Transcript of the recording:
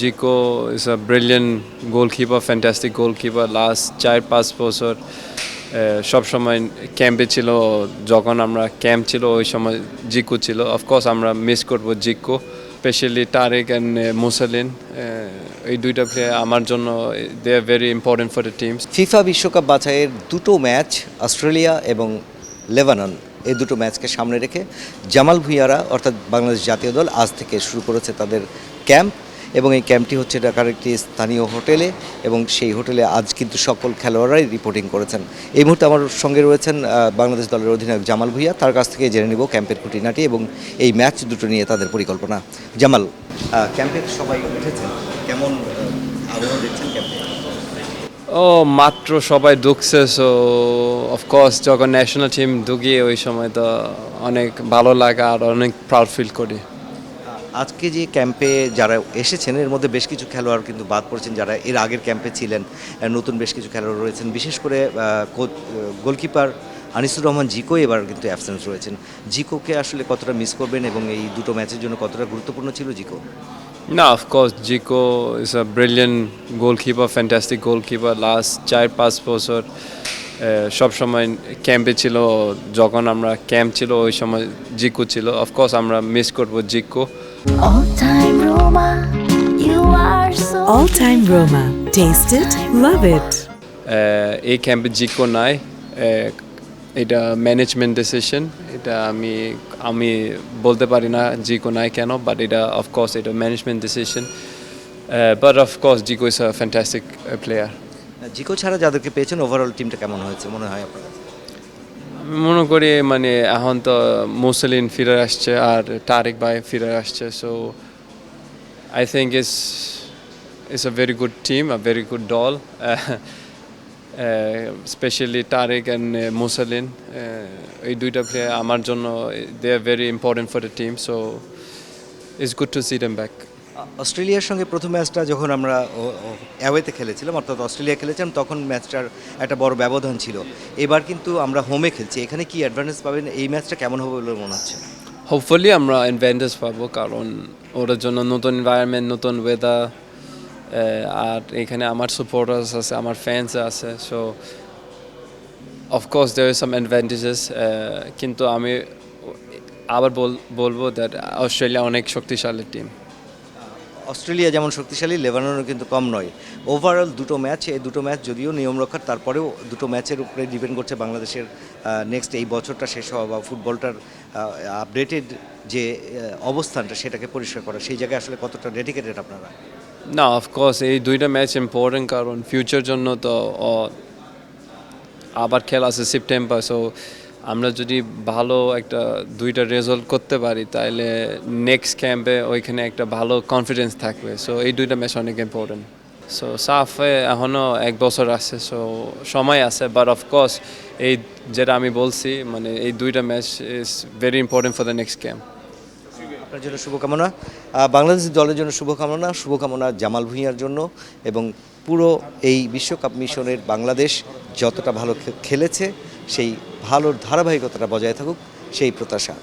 Zico is a brilliant goalkeeper fantastic goalkeeper last চার, পাঁচ বছর সব সময় ক্যাম্পে ছিল, যখন আমরা ক্যাম্প ছিল, ওই সময় জিকো ছিল। অফকোর্স আমরা মিস করব জিকো স্পেশালি তারেক অ্যান্ড মুসালিন এই দুইটা প্লেয়ার আমার জন্য they are very important for the teams FIFA বিশ্বকাপ বাছাইয়ের দুটো ম্যাচ অস্ট্রেলিয়া এবং লেবানন এই দুটো ম্যাচকে সামনে রেখে জামাল ভুইয়ারা, অর্থাৎ বাংলাদেশ জাতীয় দল, আজ থেকে শুরু করেছে তাদের ক্যাম্প এবং এই ক্যাম্পটি হচ্ছে ঢাকার একটি স্থানীয় হোটেলে এবং সেই হোটেলে আজ কিন্তু সকল খেলোয়াড়রাই রিপোর্টিং করেছেন। এই মুহূর্তে আমার সঙ্গে রয়েছেন বাংলাদেশ দলের অধিনায়ক জামাল ভুইয়া। তার কাছ থেকে জেনে নিব ক্যাম্পের খুঁটিনাটি এবং এই ম্যাচ দুটো নিয়ে তাদের পরিকল্পনা। জামাল ক্যাম্পের সবাই উঠেছেন। কেমন আবহাওয়া দেখছেন ক্যাম্পে? ও, মাত্র সবাই ঢুকছে সো অফকোর্স যখন ন্যাশনাল টিম ঢুকি ওই সময় তো অনেক ভালো লাগে আর অনেক প্রাউড ফিল করি। আজকে যে ক্যাম্পে যারা এসেছেন, এর মধ্যে বেশ কিছু খেলোয়াড় কিন্তু বাদ পড়েছেন যারা এর আগের ক্যাম্পে ছিলেন। নতুন বেশ কিছু খেলোয়াড় রয়েছেন। বিশেষ করে গোলকিপার আনিসুর রহমান জিকো এবার কিন্তু অ্যাবসেন্স রয়েছেন। জিকোকে আসলে কতটা মিস করবেন এবং এই দুটো ম্যাচের জন্য কতটা গুরুত্বপূর্ণ ছিল জিকো? না of course Zico is a brilliant goalkeeper fantastic goalkeeper last চার, পাঁচ বছর সব সময় ক্যাম্পে ছিল, যখন আমরা ক্যাম্প ছিল, ওই সময় জিকো ছিল। অফকোর্স আমরা মিস করব জিকো। All time Roma, you are so All Time Roma. Taste it, love it. এই ক্যাম্পে জিকো নাই এটা ম্যানেজমেন্ট ডিসিশন এটা আমি আমি বলতে পারি না জিকো নাই কেন বাট এটা অফকোর্স এটা management decision but of course Zico is a fantastic player Zico ছাড়া যাদেরকে পেয়েছেন ওভারঅল টিমটা কেমন হয়েছে মনে হয় আপনার মনে করি মানে এখন তো মুসলিন ফিরে আসছে আর তারেক ভাই ফিরে আসছে so I think is is a very good team a very good doll specially Tareq and Musalin এই দুইটা প্লেয়ার আমার জন্য they are very important for the team so it's good to see them back অস্ট্রেলিয়ার সঙ্গে প্রথম ম্যাচটা যখন আমরা অ্যাওয়েতে খেলেছিলাম, অর্থাৎ অস্ট্রেলিয়া খেলেছিলাম, তখন ম্যাচটার একটা বড় ব্যবধান ছিল। এবার কিন্তু আমরা হোমে খেলছি। এখানে কি অ্যাডভান্টেজ পাবেন? এই ম্যাচটা কেমন হবে বলে মনে হচ্ছে? হোপফুলি আমরা অ্যাডভান্টেজ পাবো, কারণ ওদের জন্য নতুন এনভায়রনমেন্ট নতুন ওয়েদার আর এখানে আমার সাপোর্টার্স আছে, আমার ফ্যান্স আছে so of course there some advantages কিন্তু আমি আবার বল- বলব দ্যাট অস্ট্রেলিয়া অনেক শক্তিশালী টিম অস্ট্রেলিয়া যেমন শক্তিশালী, লেবাননও কিন্তু কম নয়। ওভারঅল দুটো ম্যাচ এই দুটো ম্যাচ যদিও নিয়ম রক্ষার, তারপরেও দুটো ম্যাচের উপরে ডিপেন্ড করছে বাংলাদেশের নেক্সট এই বছরটা শেষ হওয়া বা ফুটবলটার আপডেটেড যে অবস্থানটা সেটাকে পরিষ্কার করা। সেই জায়গায় আসলে কতটা ডেডিকেটেড আপনারা? না অফকোর্স এই দুইটা ম্যাচ ইম্পর্টেন্ট কারণ ফিউচার জন্য তো আবার খেলা আছে সেপ্টেম্বর সো আমরা যদি ভালো একটা, দুইটা রেজাল্ট করতে পারি তাহলে নেক্সট ক্যাম্পে ওইখানে একটা ভালো কনফিডেন্স থাকবে। সো এই দুইটা ম্যাচ অনেক ইম্পর্টেন্ট সো সাফে এখনও এক বছর আছে সো সময় আছে বাট অফকোর্স এই যেটা আমি বলছি মানে এই দুইটা match is very important for the next camp আপনার জন্য শুভকামনা। বাংলাদেশ দলের জন্য শুভকামনা শুভকামনা জামাল ভুঁইয়ার জন্য এবং পুরো এই বিশ্বকাপ মিশনের বাংলাদেশ যতটা ভালো খেলেছে সেই ভালোর ধারাবাহিকতাটা বজায় থাকুক সেই প্রত্যাশা।